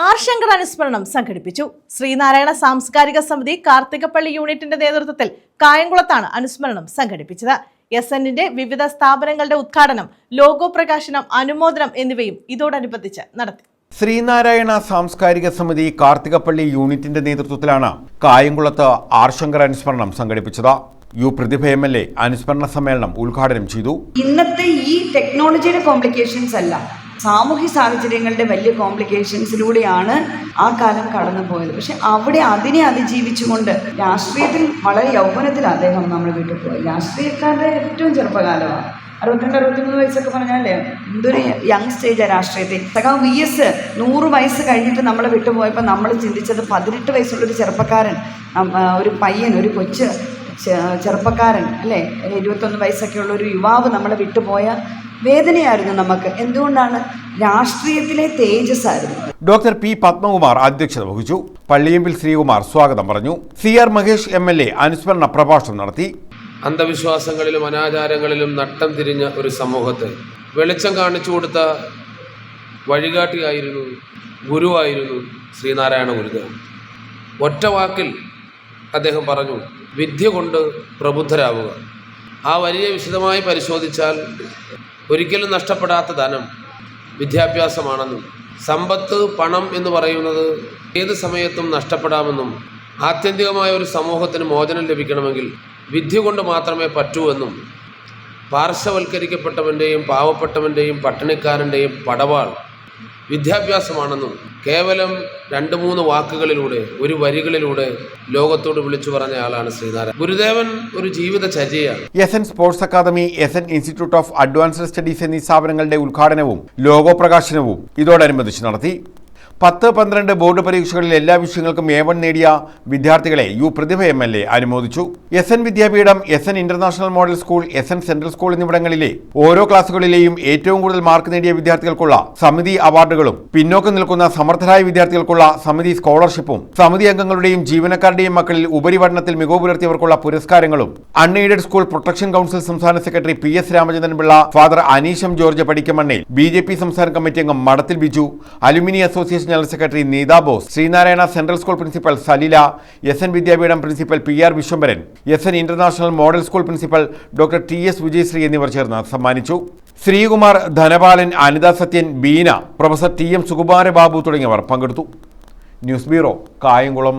R Shankar അനുസ്മരണം സംഘടിപ്പിച്ചു. ശ്രീനാരായണ സാംസ്കാരിക സമിതി കാർത്തികപ്പള്ളി യൂണിറ്റിന്റെ നേതൃത്വത്തിൽ കായംകുളത്താണ് അനുസ്മരണം സംഘടിപ്പിച്ചത്. എസ് എന്നിന്റെ വിവിധ സ്ഥാപനങ്ങളുടെ ഉദ്ഘാടനം ലോഗോ പ്രകാശനം അനുമോദനം എന്നിവയും ഇതോടനുബന്ധിച്ച് നടത്തി. ശ്രീനാരായണ സാംസ്കാരിക സമിതി കാർത്തികപ്പള്ളി യൂണിറ്റിന്റെ നേതൃത്വത്തിലാണ് കായംകുളത്ത് ആർ ശങ്കർ അനുസ്മരണം സംഘടിപ്പിച്ചത്. U Prathibha M L A അനുസ്മരണ സമ്മേളനം ഉദ്ഘാടനം ചെയ്തു. ഇന്നത്തെ ഈ ടെക്നോളജിയുടെ കോംപ്ലിക്കേഷൻസ് അല്ല. സാമൂഹ്യ സാഹചര്യങ്ങളുടെ വലിയ കോംപ്ലിക്കേഷൻസിലൂടെയാണ് ആ കാലം കടന്നു പോയത് പക്ഷെ അവിടെ അതിനെ അതിജീവിച്ചുകൊണ്ട് രാഷ്ട്രീയത്തിൽ വളരെ യൗവനത്തിൽ അദ്ദേഹം നമ്മൾ വീട്ടിൽ പോയി. രാഷ്ട്രീയക്കാരുടെ ഏറ്റവും ചെറുപ്പകാലമാണ്. അറുപത്തിരണ്ട് അറുപത്തിമൂന്ന് വയസ്സൊക്കെ പറഞ്ഞാലേ എന്തൊരു യങ് സ്റ്റേജാണ് രാഷ്ട്രീയത്തിൽ. സഖാവ് വി എസ് നൂറ് വയസ്സ് കഴിഞ്ഞിട്ട് നമ്മളെ വിട്ടുപോയപ്പോൾ നമ്മൾ ചിന്തിച്ചത് പതിനെട്ട് വയസ്സുള്ളൊരു ചെറുപ്പക്കാരൻ ഒരു പയ്യൻ ഒരു കൊച്ച് ചെറുപ്പക്കാരൻ അല്ലേ? ഇരുപത്തൊന്ന് വയസ്സൊക്കെ ഉള്ള ഒരു യുവാവ് നമ്മളെ വിട്ടുപോയ വേദനയായിരുന്നു നമുക്ക്. എന്തുകൊണ്ടാണ്? രാഷ്ട്രീയത്തിലെ തേജസ് ആയിരുന്നു ഡോക്ടർ പി പത്മകുമാർ അധ്യക്ഷത വഹിച്ചു. പള്ളിയമ്പിൽ ശ്രീകുമാർ സ്വാഗതം പറഞ്ഞു. C R Mahesh M L A അനുസ്മരണ പ്രഭാഷണം നടത്തി. അന്ധവിശ്വാസങ്ങളിലും അനാചാരങ്ങളിലും നട്ടം തിരിഞ്ഞ ഒരു സമൂഹത്തെ വെളിച്ചം കാണിച്ചു കൊടുത്ത വഴികാട്ടിയായിരുന്നു ഗുരുവായിരുന്നു ശ്രീനാരായണ ഗുരുദേവൻ. ഒറ്റ വാക്കിൽ അദ്ദേഹം പറഞ്ഞു വിദ്യ കൊണ്ട് പ്രബുദ്ധരാവുക. ആ വലിയ വിശദമായി പരിശോധിച്ചാൽ ഒരിക്കലും നഷ്ടപ്പെടാത്ത ധനം വിദ്യാഭ്യാസമാണെന്നും സമ്പത്ത് പണം എന്ന് പറയുന്നത് ഏത് സമയത്തും നഷ്ടപ്പെടാമെന്നും ആത്യന്തികമായ ഒരു സമൂഹത്തിന് മോചനം ലഭിക്കണമെങ്കിൽ വിദ്യ കൊണ്ട് മാത്രമേ പറ്റൂ എന്നും പാർശ്വവൽക്കരിക്കപ്പെട്ടവന്റെയും പാവപ്പെട്ടവന്റെയും പട്ടിണിക്കാരന്റെയും പടവാൾ വിദ്യാഭ്യാസമാണെന്നും കേവലം രണ്ട് മൂന്ന് വാക്കുകളിലൂടെ ഒരു വരികളിലൂടെ ലോകത്തോട് വിളിച്ചു പറഞ്ഞ ആളാണ് ശ്രീനാരായണൻ. ഗുരുദേവൻ ഒരു ജീവിത ചര്യയാണ്. S N sports academy S N institute of advanced studies എന്നീ സ്ഥാപനങ്ങളുടെ ഉദ്ഘാടനവും ലോഗോ പ്രകാശനവും ഇതോടനുബന്ധിച്ച് നടത്തി പത്ത് പന്ത്രണ്ട് ബോർഡ് പരീക്ഷകളിൽ എല്ലാ വിഷയങ്ങൾക്കും എ വൺ നേടിയ വിദ്യാർത്ഥികളെ U Prathibha M L A അനുമോദിച്ചു. S N Vidyapeetham S N international model school S N central school എന്നിവിടങ്ങളിലെ ഓരോ ക്ലാസുകളിലെയും ഏറ്റവും കൂടുതൽ മാർക്ക് നേടിയ വിദ്യാർത്ഥികൾക്കുള്ള സമിതി അവാർഡുകളും പിന്നോക്കം നിൽക്കുന്ന സമർത്ഥരായ വിദ്യാർത്ഥികൾക്കുള്ള സമിതി സ്കോളർഷിപ്പും സമിതി അംഗങ്ങളുടെയും ജീവനക്കാരുടെയും മക്കളിൽ ഉപരിപഠനത്തിൽ മികവ് പുലർത്തിയവർക്കുള്ള പുരസ്കാരങ്ങളും അൺഎയ്ഡഡ് സ്കൂൾ പ്രൊട്ടക്ഷൻ കൗൺസിൽ സംസ്ഥാന secretary P S Ramachandran Pillai father അനീഷം George പടിക്കമണ്ണയിൽ B J P സംസ്ഥാന കമ്മിറ്റി അംഗം മടത്തിൽ Biju alumni association general secretary Neetha Bose Sreenarayana central school principal Saleela S N Vidyapeetham principal P R Vishwambharan S N international model school principal doctor T S Vijayasree എന്നിവർ ചേർന്ന് സമ്മാനിച്ചു. Sreekumar Dhanapalan Anitha Sathyan Beena professor T M Sukumara Babu തുടങ്ങിയവർ പങ്കെടുത്തു. News bureau Kayamkulam.